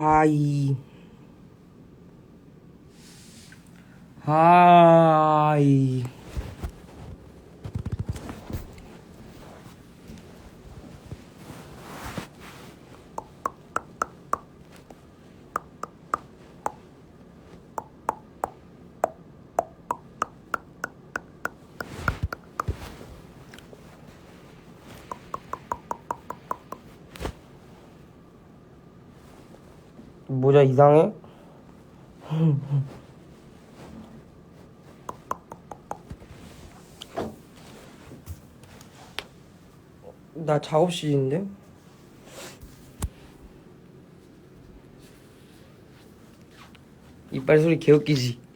하이 모자 이상해? 나 작업실인데? 이빨 소리 개웃기지?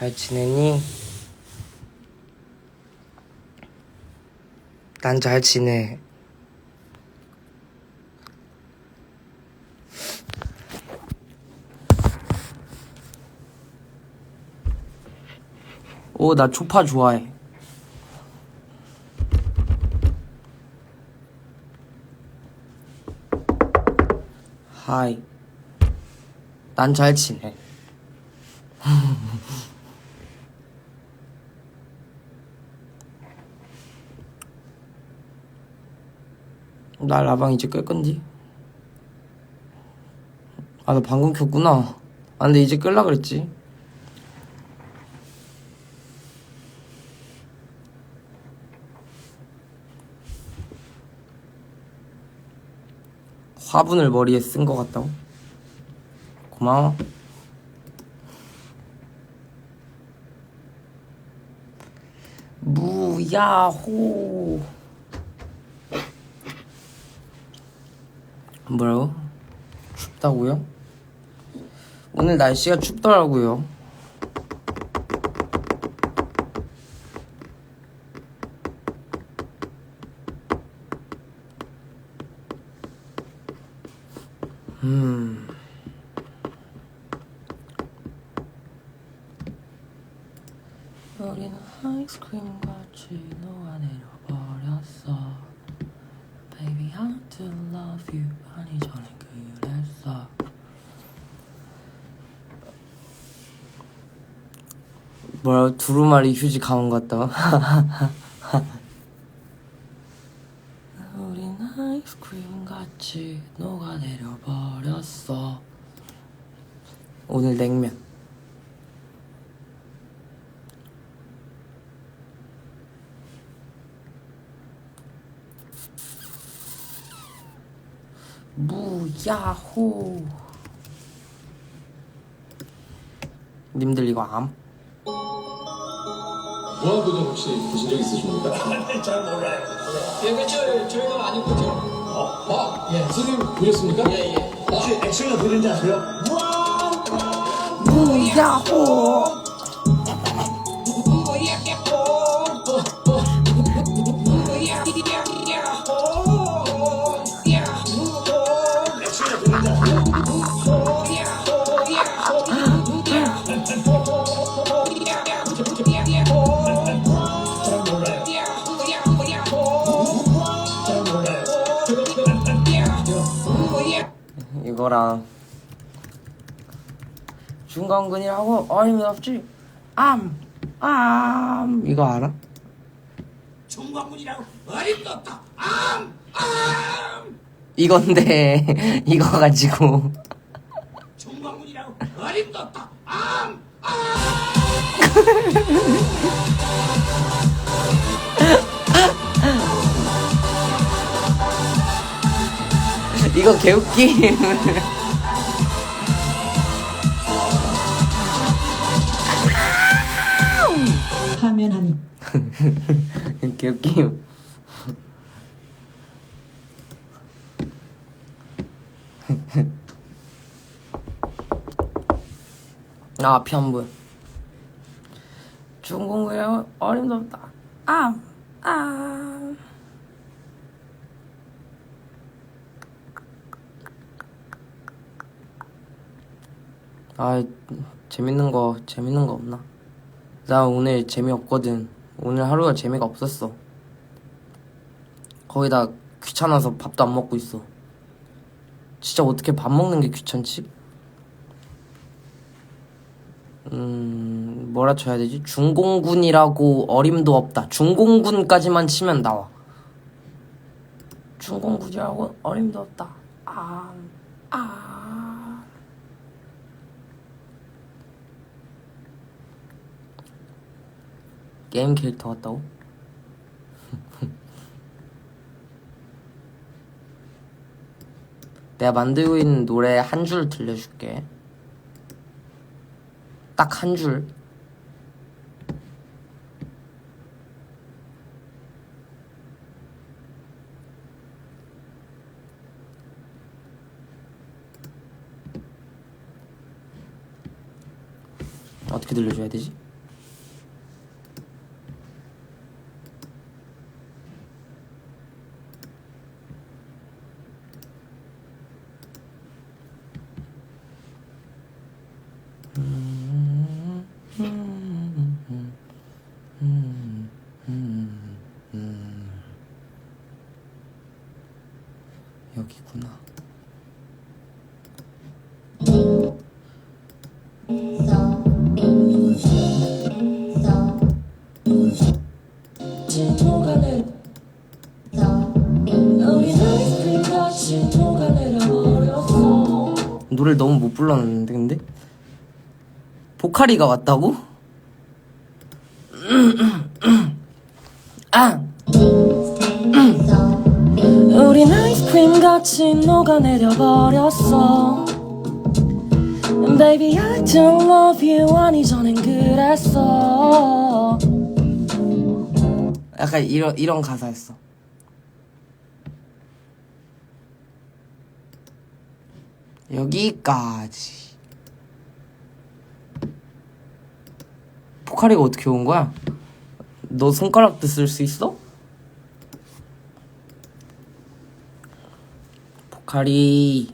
잘 지내니? 난 잘 지내. 오, 나 초파 좋아해. 하이. 난 잘 지내. 나 라방 이제 끌 건디? 아, 너 방금 켰구나. 아, 근데 이제 끌라 그랬지. 화분을 머리에 쓴 것 같다고? 고마워. 무야호. 뭐라고? 춥다고요? 오늘 날씨가 춥더라고요. 음. 우리는 아이스크림 같이 녹아내려버렸어. Baby, how to love you. 아니 전에 그랬어. 뭐야 두루마리 휴지 것 같다. 우린 아이스크림 같이 녹아내려 버렸어. 오늘 냉면. 무야호. 님들 이거 암? 무한도전 혹시 보신 적 있으십니까? 잘 몰라요. 예, 그쵸. 저희도 많이 보죠. 어, 아, 예, 선생님 보셨습니까? 예, 예. 혹시 액션을 보는지 아세요? 무야호. 거랑 중간근이라고 어림없지 암, 암 이거 알아? 중광군이라고 어림도 없다. 암! 이건데 이거 가지고 중광군이라고 어림도 없다. 암! 이거 개웃김 하면 하니 개웃김 아 앞이 안 보여. 중공구에 어림도 없다. 암, 암 아 재밌는 거 재밌는 거 없나? 나 오늘 재미없거든. 오늘 하루가 재미가 없었어. 거기다 귀찮아서 밥도 안 먹고 있어. 진짜 어떻게 밥 먹는 게 귀찮지? 음, 뭐라 쳐야 되지? 중공군이라고 어림도 없다. 중공군까지만 치면 나와. 중공군이라고 어림도 없다. 아, 아. 게임 캐릭터 같다고? 내가 만들고 있는 노래 한 줄 들려줄게. 딱 한 줄. 어떻게 들려줘야 되지? 여기구나. 우리 아이스크림 노래를 너무 못 불렀는데 근데 보카리가 왔다고? 아 우린 아이스크림 같이 녹아내려버렸어 Baby I don't love you 아니 전엔 그랬어 약간 이런 이런 가사였어. 여기까지. 포카리가 어떻게 온 거야? 너 손가락도 쓸 수 있어? 포카리.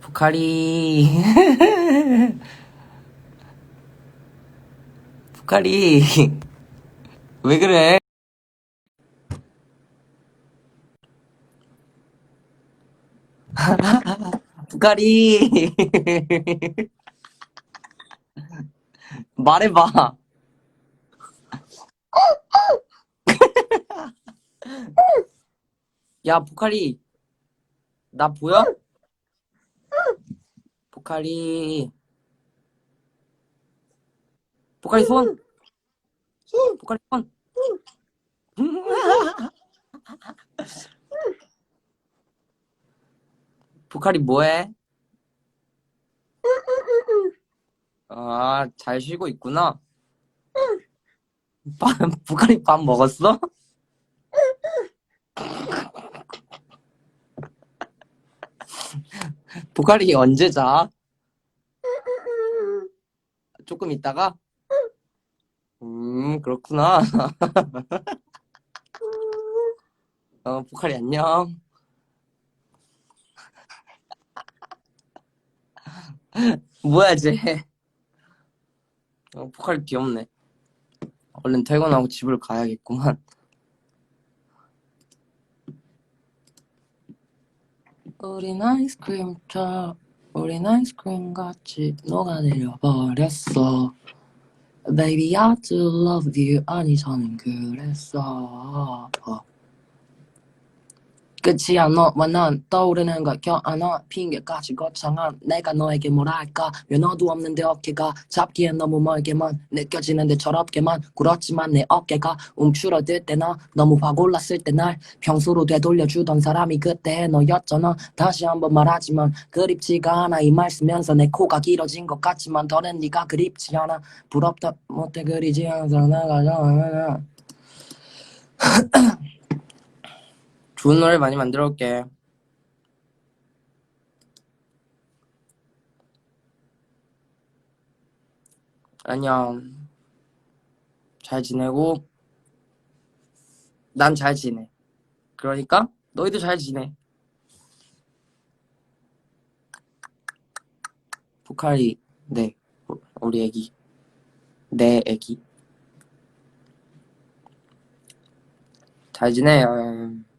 포카리. 포카리. 왜 그래? 포카리. 말해봐. 야, 포카리. 나 보여? 포카리. 포카리 손. 포카리 손. 포카리 뭐해? 아, 잘 쉬고 있구나. 밥, 포카리 밥 먹었어? 포카리 언제 자? 조금 있다가? 음, 그렇구나. 어, 포카리 안녕. 뭐야, 쟤. 어, 포카리 귀엽네. 얼른 퇴근하고 집을 가야겠구만. 우린 아이스크림처럼 우린 아이스크림 같이 녹아내려 버렸어. Baby, I do love you. 아니, 저는 그랬어. 어. 끝이야 너와 난 떠오르는 걸 껴안아 핑계까지 거창한 내가 너에게 뭐랄까? 왜 너도 없는데 어깨가 잡기엔 너무 멀게만 느껴지는데 철없게만 굴었지만 내 어깨가 움츠러들 때나 너무 확 올랐을 때 날 평소로 되돌려주던 사람이 그때 너였잖아. 다시 한번 말하지만 그립지가 않아. 이 말 쓰면서 내 코가 길어진 것 같지만 더는 네가 그립지 않아. 부럽다 못해 그리지 않아서 나가자 좋은 노래 많이 만들어 올게. 안녕. 잘 지내고, 난 잘 지내. 그러니까, 너희도 잘 지내. 포카리, 네. 우리 애기. 내 애기. 잘 지내요.